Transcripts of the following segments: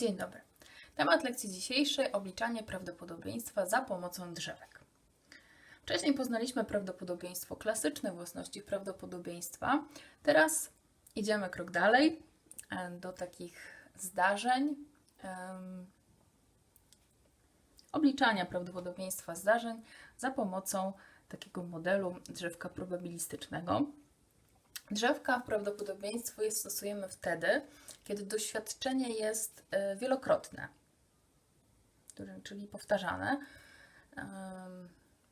Dzień dobry. Temat lekcji dzisiejszej obliczanie prawdopodobieństwa za pomocą drzewek. Wcześniej poznaliśmy prawdopodobieństwo klasyczne, własności prawdopodobieństwa. Teraz idziemy krok dalej e, do takich zdarzeń, obliczania prawdopodobieństwa zdarzeń za pomocą takiego modelu drzewka probabilistycznego. Drzewka w prawdopodobieństwo je stosujemy wtedy, kiedy doświadczenie jest e, wielokrotne, czyli powtarzane.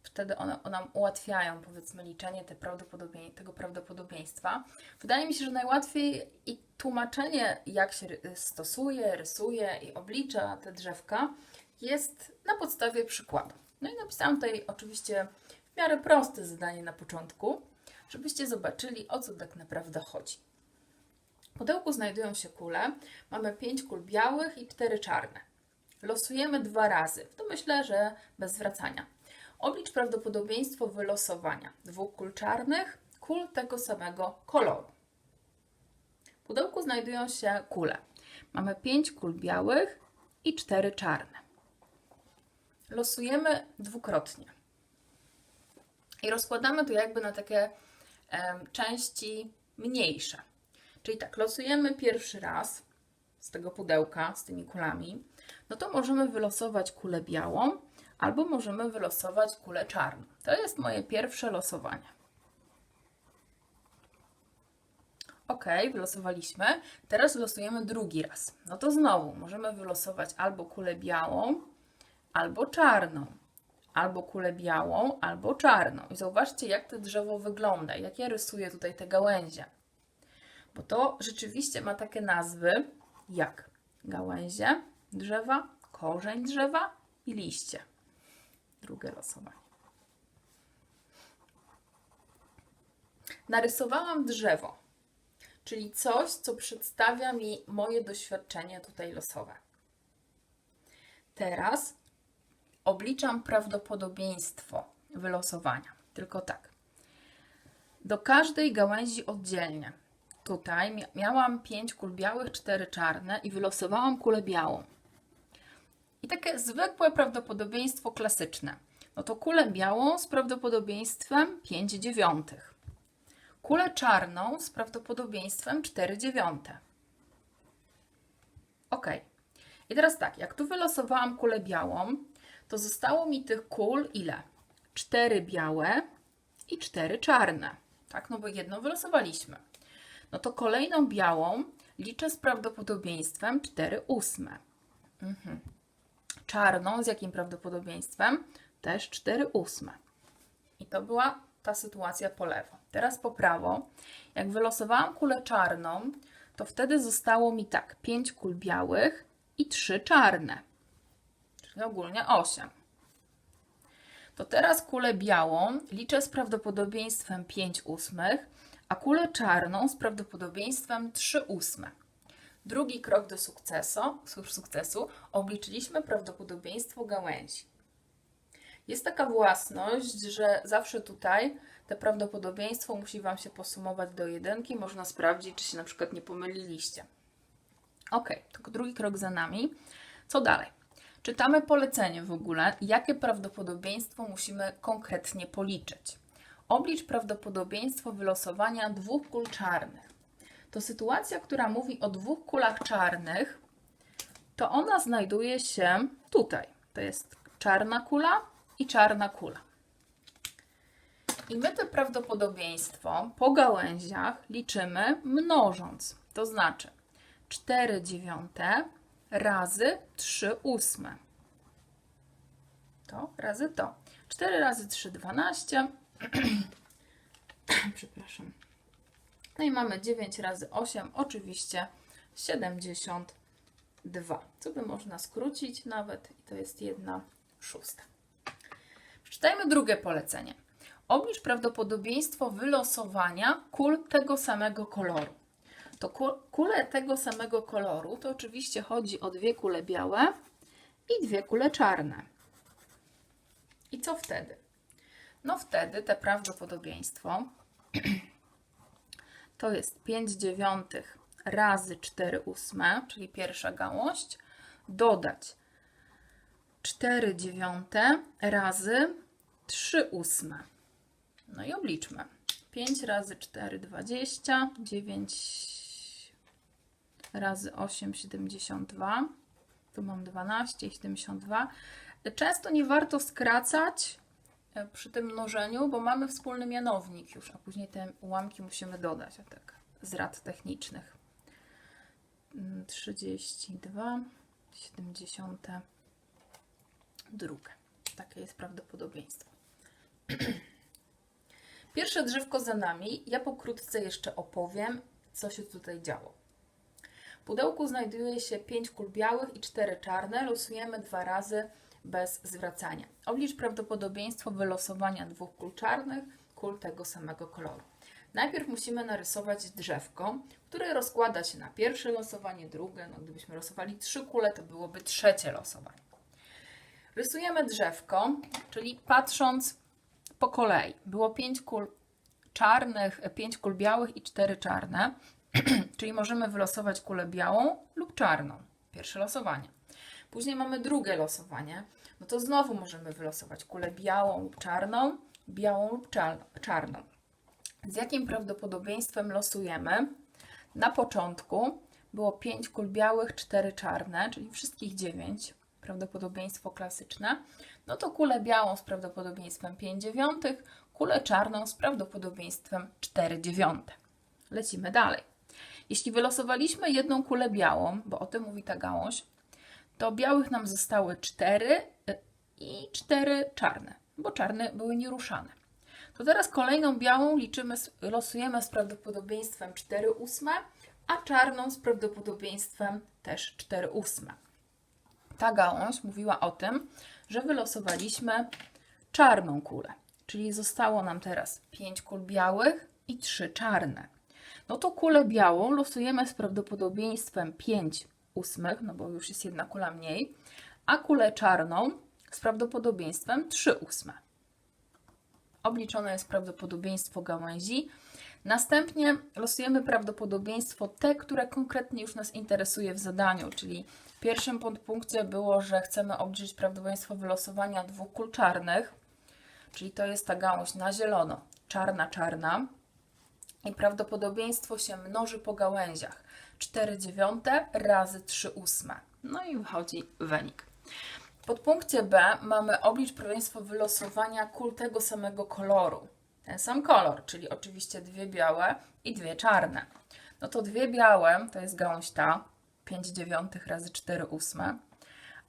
Wtedy one, one nam ułatwiają, powiedzmy, liczenie te prawdopodobie, tego prawdopodobieństwa. Wydaje mi się, że najłatwiej i tłumaczenie, jak się stosuje, rysuje i oblicza te drzewka, jest na podstawie przykładu. No i napisałam tutaj oczywiście w miarę proste zadanie na początku, żebyście zobaczyli, o co tak naprawdę chodzi. W pudełku znajdują się kule. Mamy 5 kul białych i 4 czarne. Losujemy dwa razy. To myślę, że bez zwracania. Oblicz prawdopodobieństwo wylosowania dwóch kul czarnych, kul tego samego koloru. W pudełku znajdują się kule. Mamy 5 kul białych i 4 czarne. Losujemy dwukrotnie. I rozkładamy to jakby na takie części mniejsze. Czyli tak, losujemy pierwszy raz z tego pudełka, z tymi kulami, no to możemy wylosować kulę białą albo możemy wylosować kulę czarną. To jest moje pierwsze losowanie. Ok, wylosowaliśmy. Teraz losujemy drugi raz. No to znowu możemy wylosować albo kulę białą, albo czarną. Albo kulę białą, albo czarną. I zauważcie, jak to drzewo wygląda, jak ja rysuję tutaj te gałęzie. Bo to rzeczywiście ma takie nazwy jak gałęzie drzewa, korzeń drzewa i liście. Drugie losowanie. Narysowałam drzewo, czyli coś, co przedstawia mi moje doświadczenie tutaj losowe. Teraz obliczam prawdopodobieństwo wylosowania. Tylko tak. Do każdej gałęzi oddzielnie. Tutaj mia- miałam 5 kul białych, 4 czarne i wylosowałam kulę białą. I takie zwykłe prawdopodobieństwo klasyczne. No to kulę białą z prawdopodobieństwem 5 dziewiątych. Kulę czarną z prawdopodobieństwem 4 dziewiąte. Ok. I teraz tak, jak tu wylosowałam kulę białą, to zostało mi tych kul ile? 4 białe i 4 czarne. Tak, no bo jedną wylosowaliśmy. No to kolejną białą liczę z prawdopodobieństwem 4 ósme. Mhm. Czarną z jakim prawdopodobieństwem? Też 4 ósme. I to była ta sytuacja po lewo. Teraz po prawo. Jak wylosowałam kulę czarną, to wtedy zostało mi tak 5 kul białych i 3 czarne. Czyli ogólnie 8. To teraz kulę białą liczę z prawdopodobieństwem 5 ósmych, a kulę czarną z prawdopodobieństwem 3 ósme. Drugi krok do sukcesu, sukcesu obliczyliśmy prawdopodobieństwo gałęzi. Jest taka własność, że zawsze tutaj te prawdopodobieństwo musi Wam się posumować do jedynki. Można sprawdzić, czy się na przykład nie pomyliliście. Ok, to drugi krok za nami. Co dalej? Czytamy polecenie w ogóle, jakie prawdopodobieństwo musimy konkretnie policzyć. Oblicz prawdopodobieństwo wylosowania dwóch kul czarnych. To sytuacja, która mówi o dwóch kulach czarnych, to ona znajduje się tutaj. To jest czarna kula i czarna kula. I my to prawdopodobieństwo po gałęziach liczymy mnożąc. To znaczy 4 dziewiąte razy 3 ósme. To razy to. 4 razy 3, 12. Przepraszam. No i mamy 9 razy 8, oczywiście 72. Co by można skrócić nawet i to jest 1 szósta. Przeczytajmy drugie polecenie. Oblicz prawdopodobieństwo wylosowania kul tego samego koloru. To ku- kule tego samego koloru to oczywiście chodzi o dwie kule białe i dwie kule czarne. I co wtedy? No wtedy te prawdopodobieństwo to jest 5 dziewiątych razy 4 ósme, czyli pierwsza gałąź, dodać 4 dziewiąte razy 3 ósme. No i obliczmy. 5 razy 4, 20, 9 razy 8, 72. Tu mam 12 i 72. Często nie warto skracać e, przy tym mnożeniu, bo mamy wspólny mianownik już, a później te ułamki musimy dodać, a tak z rad technicznych. Mm, 32, 72. Takie jest prawdopodobieństwo. Pierwsze drzewko za nami. Ja pokrótce jeszcze opowiem, co się tutaj działo. Pudełku znajduje się 5 kul białych i 4 czarne. Losujemy dwa razy bez zwracania. Oblicz prawdopodobieństwo wylosowania dwóch kul czarnych, kul tego samego koloru. Najpierw musimy narysować drzewko, które rozkłada się na pierwsze losowanie, drugie. No, gdybyśmy losowali trzy kule, to byłoby trzecie losowanie. Rysujemy drzewko, czyli patrząc po kolei. Było 5 kul czarnych, 5 kul białych i 4 czarne, czyli możemy wylosować kulę białą lub czarną. Pierwsze losowanie. Później mamy drugie losowanie. No to znowu możemy wylosować kulę białą lub czarną, białą lub czar- czarną. Z jakim prawdopodobieństwem losujemy? Na początku było 5 kul białych, 4 czarne, czyli wszystkich 9, prawdopodobieństwo klasyczne. No to kulę białą z prawdopodobieństwem 5 dziewiątych, kulę czarną z prawdopodobieństwem 4 dziewiąte. Lecimy dalej. Jeśli wylosowaliśmy jedną kulę białą, bo o tym mówi ta gałąź, to białych nam zostały 4 i 4 czarne, bo czarne były nieruszane. To teraz kolejną białą liczymy, losujemy z prawdopodobieństwem 4 ósme, a czarną z prawdopodobieństwem też 4 ósme. Ta gałąź mówiła o tym, że wylosowaliśmy czarną kulę, czyli zostało nam teraz 5 kul białych i 3 czarne. No to kulę białą losujemy z prawdopodobieństwem 5 ósmych, no bo już jest jedna kula mniej, a kulę czarną z prawdopodobieństwem 3 ósme obliczone jest prawdopodobieństwo gałęzi. Następnie losujemy prawdopodobieństwo te, które konkretnie już nas interesuje w zadaniu, czyli w pierwszym podpunkcie było, że chcemy obliczyć prawdopodobieństwo wylosowania dwóch kul czarnych, czyli to jest ta gałąź na zielono, czarna, czarna. I prawdopodobieństwo się mnoży po gałęziach. 4 dziewiąte razy 3 ósme. No i wychodzi wynik. W podpunkcie B mamy oblicz prawdopodobieństwo wylosowania kul tego samego koloru. Ten sam kolor, czyli oczywiście dwie białe i dwie czarne. No to dwie białe to jest gałąź ta, 5 dziewiątych razy 4 ósme,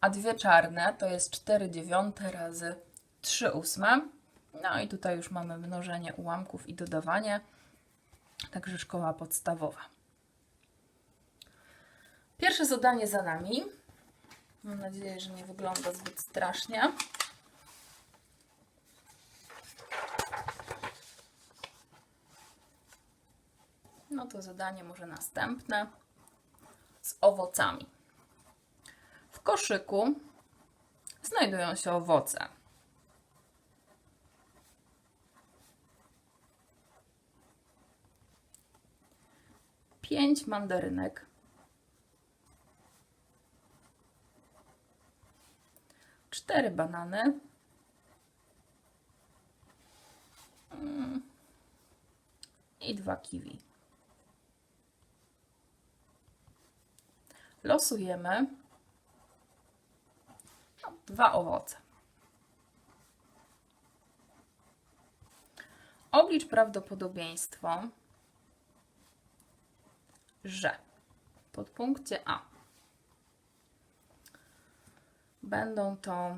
a dwie czarne to jest 4 dziewiąte razy 3 ósme. No i tutaj już mamy mnożenie ułamków i dodawanie, także szkoła podstawowa. Pierwsze zadanie za nami. Mam nadzieję, że nie wygląda zbyt strasznie. No to zadanie może następne z owocami. W koszyku znajdują się owoce. Pięć mandarynek, cztery banany, mm, i dwa kiwi. Losujemy. No, dwa owoce. Oblicz prawdopodobieństwo, że w podpunkcie A będą to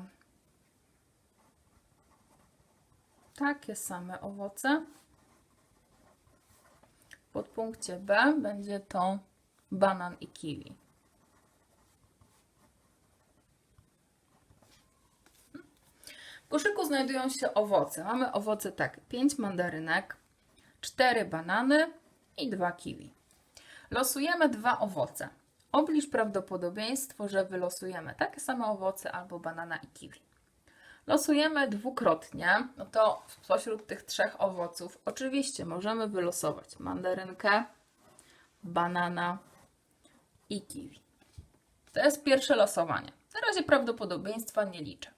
takie same owoce. W podpunkcie B będzie to banan i kiwi. W koszyku znajdują się owoce. Mamy owoce tak, 5 mandarynek, 4 banany i 2 kiwi. Losujemy dwa owoce. Oblicz prawdopodobieństwo, że wylosujemy takie same owoce albo banana i kiwi. Losujemy dwukrotnie, no to spośród tych trzech owoców oczywiście możemy wylosować mandarynkę, banana i kiwi. To jest pierwsze losowanie. Na razie prawdopodobieństwa nie liczę.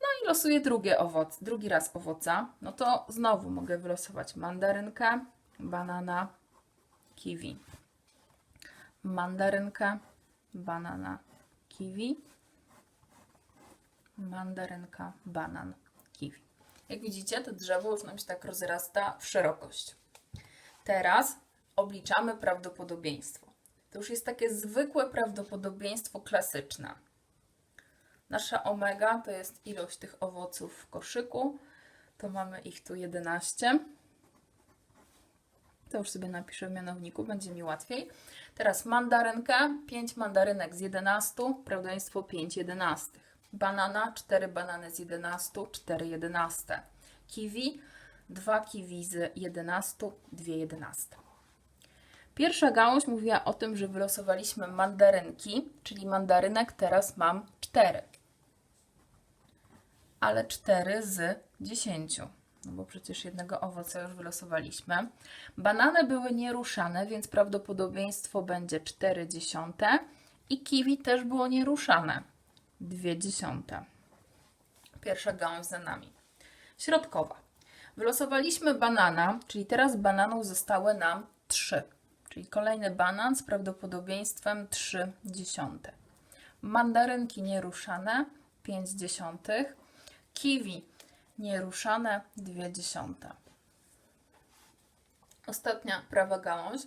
No i losuję drugie owoc, drugi raz owoca. No to znowu mogę wylosować mandarynkę, banana, kiwi. Mandarynkę, banana, kiwi. Mandarynka, banan, kiwi. Jak widzicie, to drzewo nam się tak rozrasta w szerokość. Teraz obliczamy prawdopodobieństwo. To już jest takie zwykłe prawdopodobieństwo klasyczne. Nasza omega to jest ilość tych owoców w koszyku. To mamy ich tu 11. To już sobie napiszę w mianowniku, będzie mi łatwiej. Teraz mandarynka, 5 mandarynek z 11, prawdopodobieństwo 5 jedenastych. Banana, 4 banany z 11, 4 jedenaste. Kiwi, 2 kiwi z 11, 2 jedenaste. Pierwsza gałąź mówiła o tym, że wylosowaliśmy mandarynki, czyli mandarynek teraz mam 4. Ale 4 z 10, no bo przecież jednego owoca już wylosowaliśmy. Banany były nieruszane, więc prawdopodobieństwo będzie 4 dziesiąte i kiwi też było nieruszane, 2 dziesiąte. Pierwsza gałąź za nami. Środkowa. Wylosowaliśmy banana, czyli teraz bananów zostały nam 3 czyli kolejny banan z prawdopodobieństwem 3 dziesiąte. Mandarynki nieruszane 5 dziesiątych, kiwi nieruszane 2 dziesiąte. Ostatnia prawa gałąź.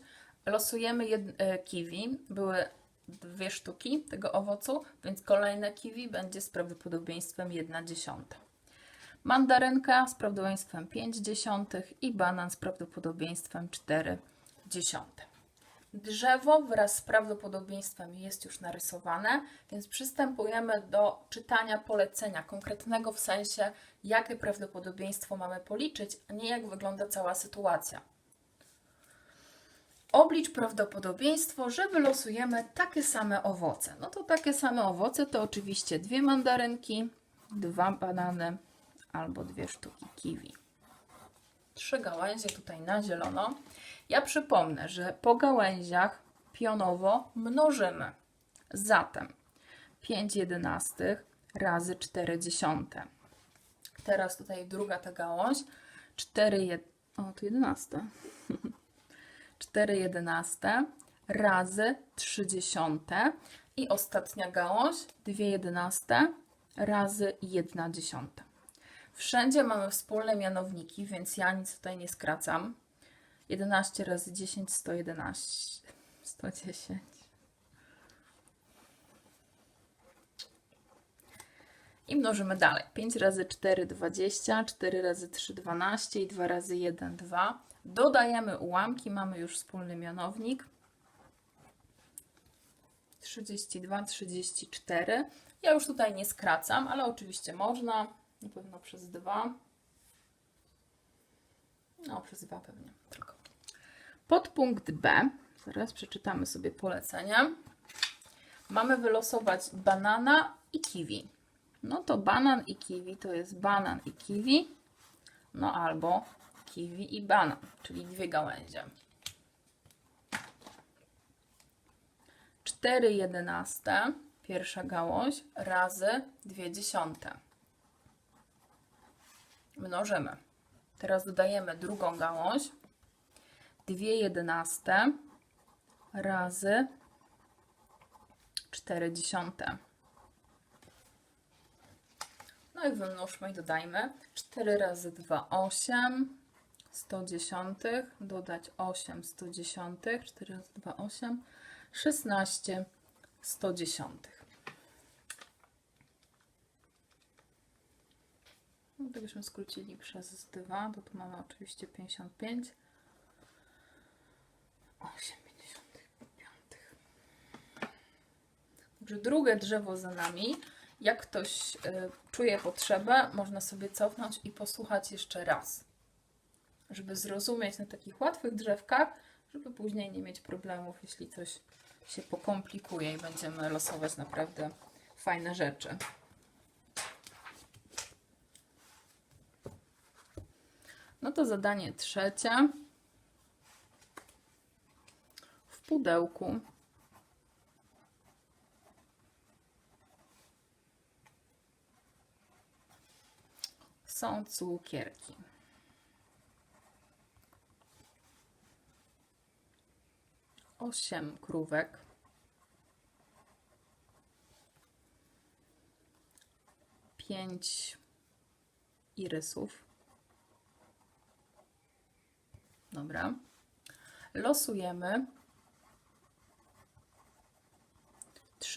Losujemy e, kiwi. Były dwie sztuki tego owocu, więc kolejne kiwi będzie z prawdopodobieństwem 1 dziesiąta. Mandarynka z prawdopodobieństwem 5 dziesiątych i banan z prawdopodobieństwem 4 dziesiąte. Drzewo wraz z prawdopodobieństwem jest już narysowane, więc przystępujemy do czytania polecenia konkretnego w sensie, jakie prawdopodobieństwo mamy policzyć, a nie jak wygląda cała sytuacja. Oblicz prawdopodobieństwo, że wylosujemy takie same owoce. No to takie same owoce to oczywiście dwie mandarynki, dwa banany albo dwie sztuki kiwi. Trzy gałęzie tutaj na zielono. Ja przypomnę, że po gałęziach pionowo mnożymy. Zatem 5 jedenastych razy 4 dziesiąte. Teraz tutaj druga ta gałąź. 4 jed... O, tu 11. 4 jedenaste razy 3 dziesiąte. I ostatnia gałąź 2 jedenaste razy 1 dziesiąta. Wszędzie mamy wspólne mianowniki, więc ja nic tutaj nie skracam. 11 razy 10, 111. 110. I mnożymy dalej. 5 razy 4, 20, 4 razy 3, 12 i 2 razy 1, 2. Dodajemy ułamki, mamy już wspólny mianownik. 32, 34. Ja już tutaj nie skracam, ale oczywiście można. Na pewno przez 2. No, przez 2 pewnie tylko. Podpunkt B, zaraz przeczytamy sobie polecenie. Mamy wylosować banana i kiwi. No to banan i kiwi to jest banan i kiwi, no albo kiwi i banan, czyli dwie gałęzie. 4 jedenaste, pierwsza gałąź, razy 2 dziesiąte. Mnożymy. Teraz dodajemy drugą gałąź, 2 jedenaste razy 4 dziesiąte. No i wymnóżmy i dodajmy 4 razy 2, 8, 100 dziesiątych, dodać 8, 100 dziesiątych, 4 razy 2, 8, 16, 100 dziesiątych. No to byśmy skrócili przez 2, to tu mamy oczywiście 55. 8,55. Także drugie drzewo za nami. Jak ktoś y, czuje potrzebę, można sobie cofnąć i posłuchać jeszcze raz, żeby zrozumieć na takich łatwych drzewkach, żeby później nie mieć problemów, jeśli coś się pokomplikuje i będziemy losować naprawdę fajne rzeczy. No to zadanie trzecie pudełku. Są cukierki. Osiem krówek. Pięć irysów. Dobra. Losujemy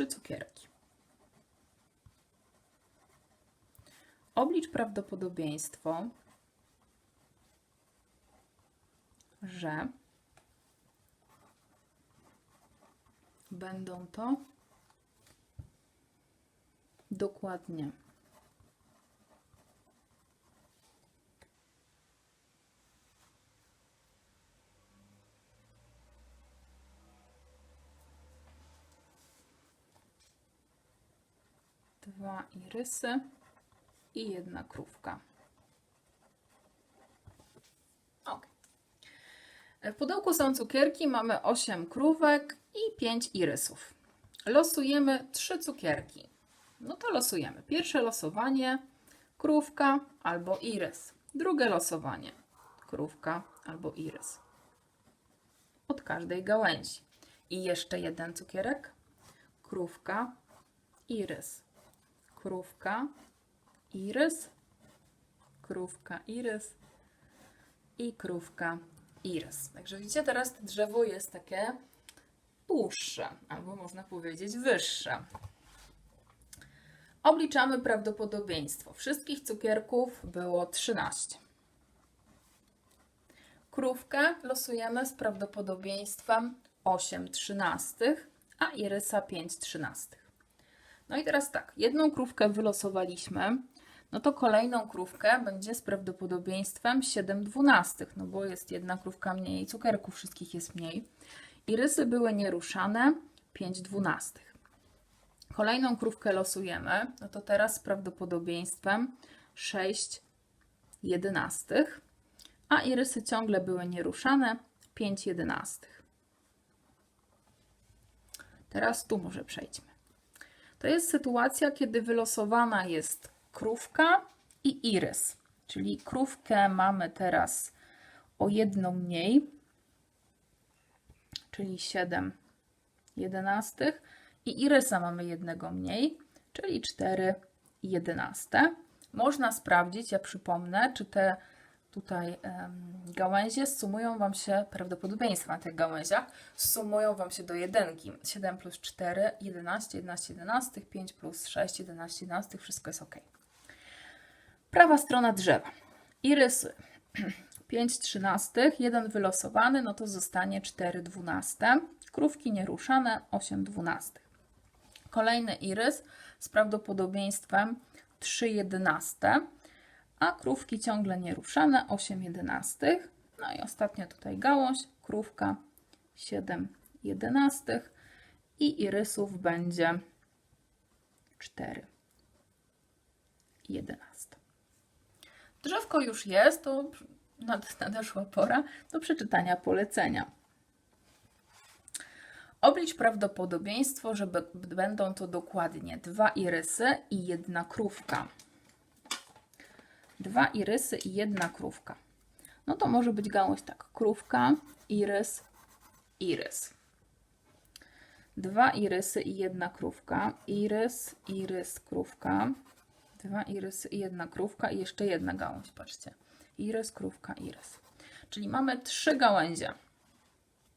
trzy cukierki. Oblicz prawdopodobieństwo, że będą to dokładnie dwa irysy i jedna krówka. Ok. W pudełku są cukierki, mamy 8 krówek i 5 irysów. Losujemy 3 cukierki. No to losujemy. Pierwsze losowanie krówka albo irys. Drugie losowanie krówka albo irys. Od każdej gałęzi. I jeszcze jeden cukierek. Krówka, irys. Krówka, irys, krówka, irys i krówka, irys. Także widzicie, teraz to drzewo jest takie dłuższe, albo można powiedzieć wyższe. Obliczamy prawdopodobieństwo. Wszystkich cukierków było 13. Krówkę losujemy z prawdopodobieństwem 8 trzynastych, a irysa 5 trzynastych. No i teraz tak, jedną krówkę wylosowaliśmy, no to kolejną krówkę będzie z prawdopodobieństwem 7 dwunastych, no bo jest jedna krówka mniej, cukierków wszystkich jest mniej. Irysy były nieruszane, 5 dwunastych. Kolejną krówkę losujemy, no to teraz z prawdopodobieństwem 6 jedenastych, a irysy ciągle były nieruszane, 5 jedenastych. Teraz tu może przejdźmy. To jest sytuacja, kiedy wylosowana jest krówka i irys. Czyli krówkę mamy teraz o jedną mniej, czyli 7 jedenastych i irysa mamy jednego mniej, czyli 4 jedenaste. Można sprawdzić, ja przypomnę, czy te tutaj gałęzie sumują Wam się, prawdopodobieństwa na tych gałęziach, sumują Wam się do jedynki. 7 plus 4, 11, 11, 11, 5 plus 6, 11, 11, wszystko jest ok. Prawa strona drzewa. Irysy. 5 trzynastych, 1 wylosowany, no to zostanie 4 dwunaste. Krówki nieruszane, 8 dwunastych. Kolejny irys z prawdopodobieństwem 3 jedenaste a krówki ciągle nieruszane 8 jedenastych. No i ostatnia tutaj gałąź, krówka 7 jedenastych i irysów będzie 4 jedenaste. Drzewko już jest, to nad- nadeszła pora do przeczytania polecenia. Oblicz prawdopodobieństwo, że będą to dokładnie dwa irysy i jedna krówka dwa irysy i jedna krówka. No to może być gałąź tak, krówka, irys, irys. Dwa irysy i jedna krówka, irys, irys, krówka. Dwa irysy i jedna krówka i jeszcze jedna gałąź, patrzcie. Irys, krówka, irys. Czyli mamy trzy gałęzie.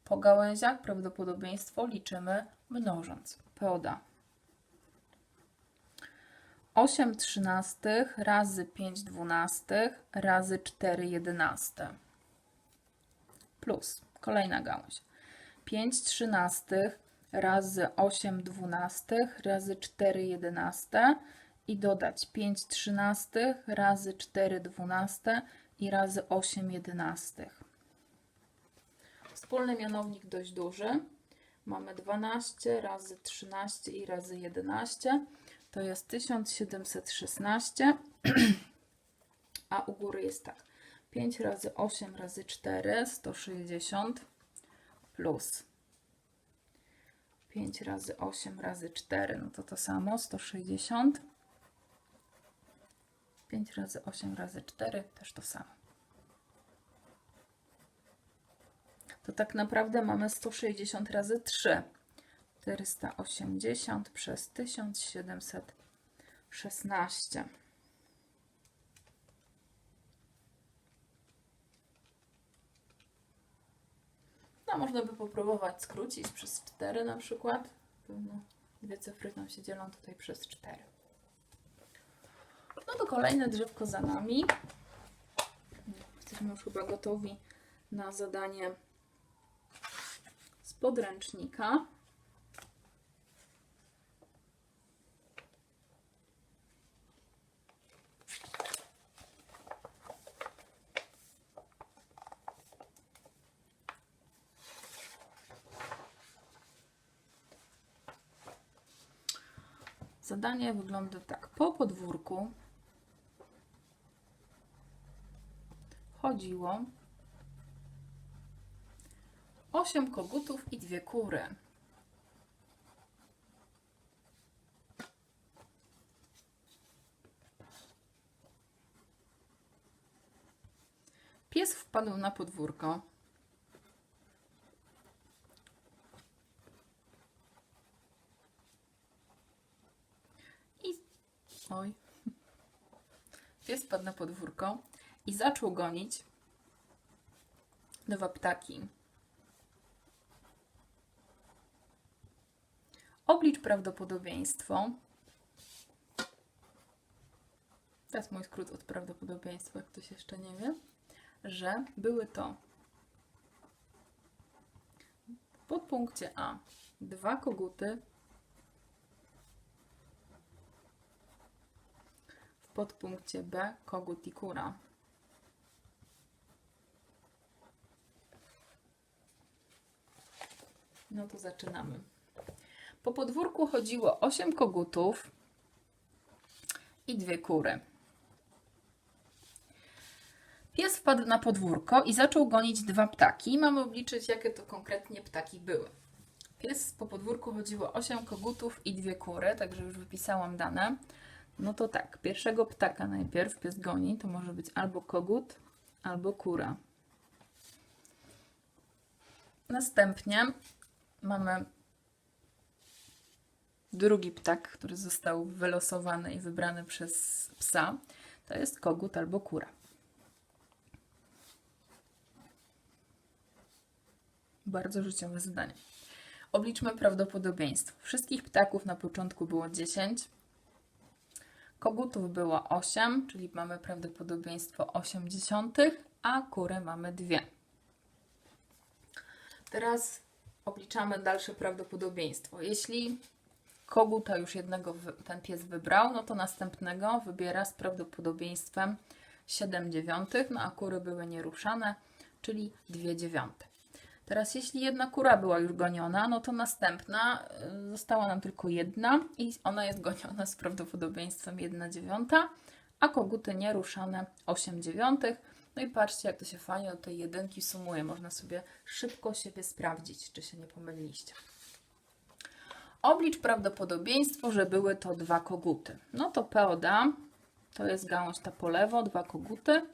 Po gałęziach prawdopodobieństwo liczymy mnożąc. Poda. 8 trzynastych razy 5 dwunastych razy 4 jedenaste. Plus kolejna gałąź. 5 trzynastych razy 8 dwunastych razy 4 jedenaste i dodać 5 trzynastych razy 4 dwunaste i razy 8 jedenastych. Wspólny mianownik dość duży. Mamy 12 razy 13 i razy 11 to jest 1716, a u góry jest tak. 5 razy 8 razy 4, 160 plus 5 razy 8 razy 4, no to to samo, 160. 5 razy 8 razy 4 też to samo. To tak naprawdę mamy 160 razy 3. 480 przez 1716. No, można by popróbować skrócić przez 4 na przykład. Pewno dwie cyfry nam się dzielą tutaj przez 4. No to kolejne drzewko za nami. Jesteśmy już chyba gotowi na zadanie z podręcznika. Zadanie wygląda tak. Po podwórku chodziło osiem kogutów i dwie kury. Pies wpadł na podwórko. I oj. Pies wpadł na podwórko i zaczął gonić dwa ptaki. Oblicz prawdopodobieństwo. To jest mój skrót od prawdopodobieństwa, jak ktoś jeszcze nie wie, że były to w podpunkcie A dwa koguty, podpunkcie B kogut i kura. No to zaczynamy. Po podwórku chodziło 8 kogutów i dwie kury. Pies wpadł na podwórko i zaczął gonić dwa ptaki. Mamy obliczyć, jakie to konkretnie ptaki były. Pies po podwórku chodziło 8 kogutów i dwie kury, także już wypisałam dane. No to tak, pierwszego ptaka najpierw pies goni, to może być albo kogut, albo kura. Następnie mamy drugi ptak, który został wylosowany i wybrany przez psa. To jest kogut albo kura. Bardzo życiowe zadanie. Obliczmy prawdopodobieństwo. Wszystkich ptaków na początku było 10. Kogutów było 8, czyli mamy prawdopodobieństwo 80, a kury mamy 2. Teraz obliczamy dalsze prawdopodobieństwo. Jeśli koguta już jednego ten pies wybrał, no to następnego wybiera z prawdopodobieństwem 7 dziewiątych, no a kury były nieruszane, czyli 2 dziewiąte. Teraz jeśli jedna kura była już goniona, no to następna y, została nam tylko jedna i ona jest goniona z prawdopodobieństwem 1 dziewiąta, a koguty nieruszane 8 dziewiątych. No i patrzcie, jak to się fajnie do tej jedynki sumuje. Można sobie szybko siebie sprawdzić, czy się nie pomyliliście. Oblicz prawdopodobieństwo, że były to dwa koguty. No to P od A, to jest gałąź ta po lewo, dwa koguty.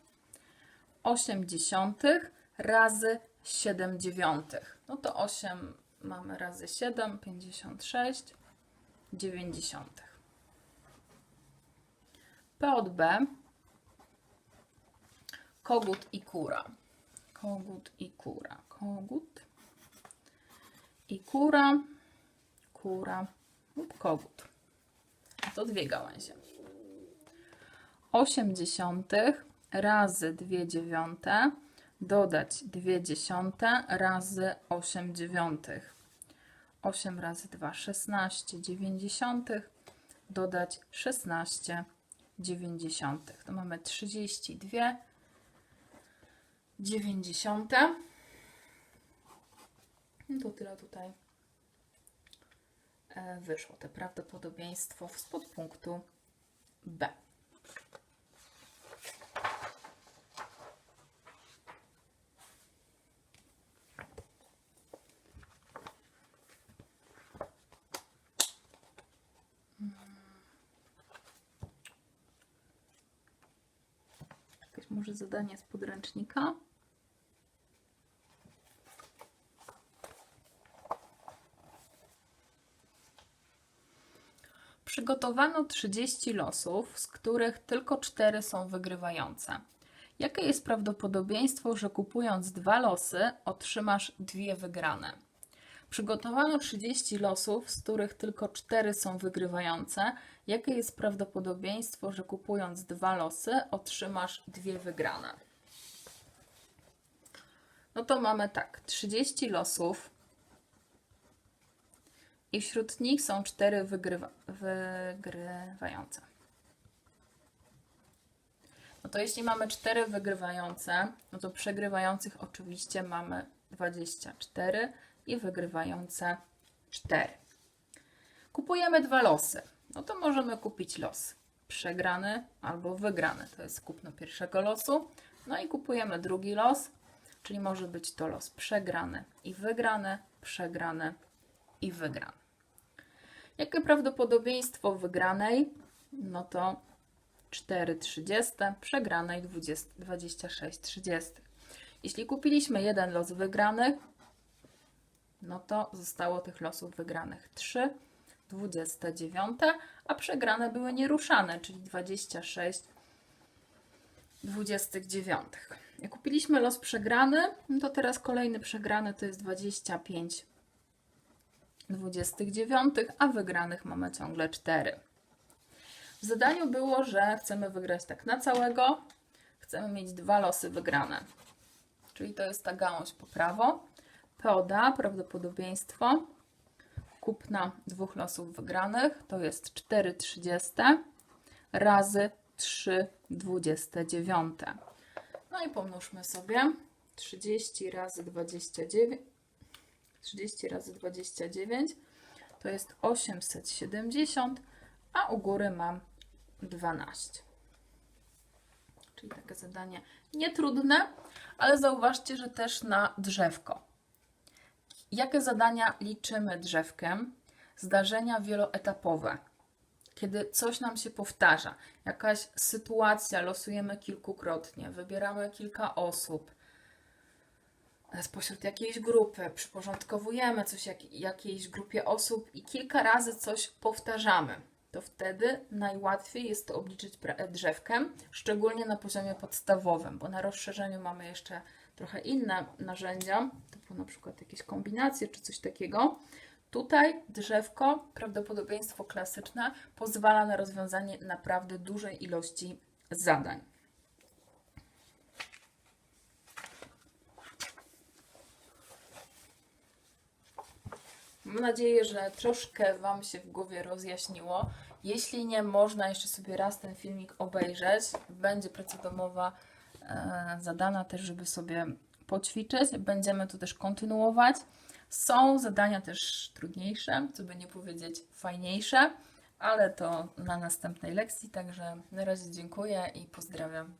8 dziesiątych razy 7 dziewiątych. No to 8 mamy razy 7, 56, 90. P od B, kogut i kura. Kogut i kura. Kogut i kura kura lub kogut. To dwie gałęzie. 8 dziesiątych razy 2 dziewiąte dodać 2 dziesiąte razy 8 dziewiątych. 8 razy 2 16 dziewięćdziesiątych dodać 16 dziewięćdziesiątych. To mamy 32 dziewięćdziesiąte. No to tyle tutaj e, wyszło te prawdopodobieństwo z podpunktu B. może zadanie z podręcznika. Przygotowano 30 losów, z których tylko 4 są wygrywające. Jakie jest prawdopodobieństwo, że kupując dwa losy otrzymasz dwie wygrane? Przygotowano 30 losów, z których tylko 4 są wygrywające. Jakie jest prawdopodobieństwo, że kupując dwa losy otrzymasz dwie wygrane? No to mamy tak, 30 losów i wśród nich są 4 wygrywa wygrywające. No to jeśli mamy 4 wygrywające, no to przegrywających oczywiście mamy 24 i wygrywające 4. Kupujemy dwa losy. No to możemy kupić los przegrany albo wygrany. To jest kupno pierwszego losu. No i kupujemy drugi los, czyli może być to los przegrany i wygrany, przegrany i wygrany. Jakie prawdopodobieństwo wygranej? No to 4 30, przegranej 20, 26 30. Jeśli kupiliśmy jeden los wygranych, no to zostało tych losów wygranych 3, 29, a przegrane były nieruszane, czyli 26 29. Jak kupiliśmy los przegrany, no to teraz kolejny przegrany to jest 25 29, a wygranych mamy ciągle 4. W zadaniu było, że chcemy wygrać tak na całego, chcemy mieć dwa losy wygrane. Czyli to jest ta gałąź po prawo. PODA, prawdopodobieństwo kupna dwóch losów wygranych, to jest 4,30 razy 3,29. No i pomnóżmy sobie 30 razy 29, 30 razy 29 to jest 870, a u góry mam 12. Czyli takie zadanie nietrudne, ale zauważcie, że też na drzewko. Jakie zadania liczymy drzewkiem? Zdarzenia wieloetapowe. Kiedy coś nam się powtarza, jakaś sytuacja, losujemy kilkukrotnie, wybieramy kilka osób spośród jakiejś grupy, przyporządkowujemy coś jak, jakiejś grupie osób i kilka razy coś powtarzamy, to wtedy najłatwiej jest to obliczyć drzewkiem, szczególnie na poziomie podstawowym, bo na rozszerzeniu mamy jeszcze trochę inne narzędzia, typu na przykład jakieś kombinacje czy coś takiego. Tutaj drzewko, prawdopodobieństwo klasyczne, pozwala na rozwiązanie naprawdę dużej ilości zadań. Mam nadzieję, że troszkę Wam się w głowie rozjaśniło. Jeśli nie, można jeszcze sobie raz ten filmik obejrzeć. Będzie praca domowa zadana też, żeby sobie poćwiczyć. Będziemy to też kontynuować. Są zadania też trudniejsze, co by nie powiedzieć fajniejsze, ale to na następnej lekcji. Także na razie dziękuję i pozdrawiam.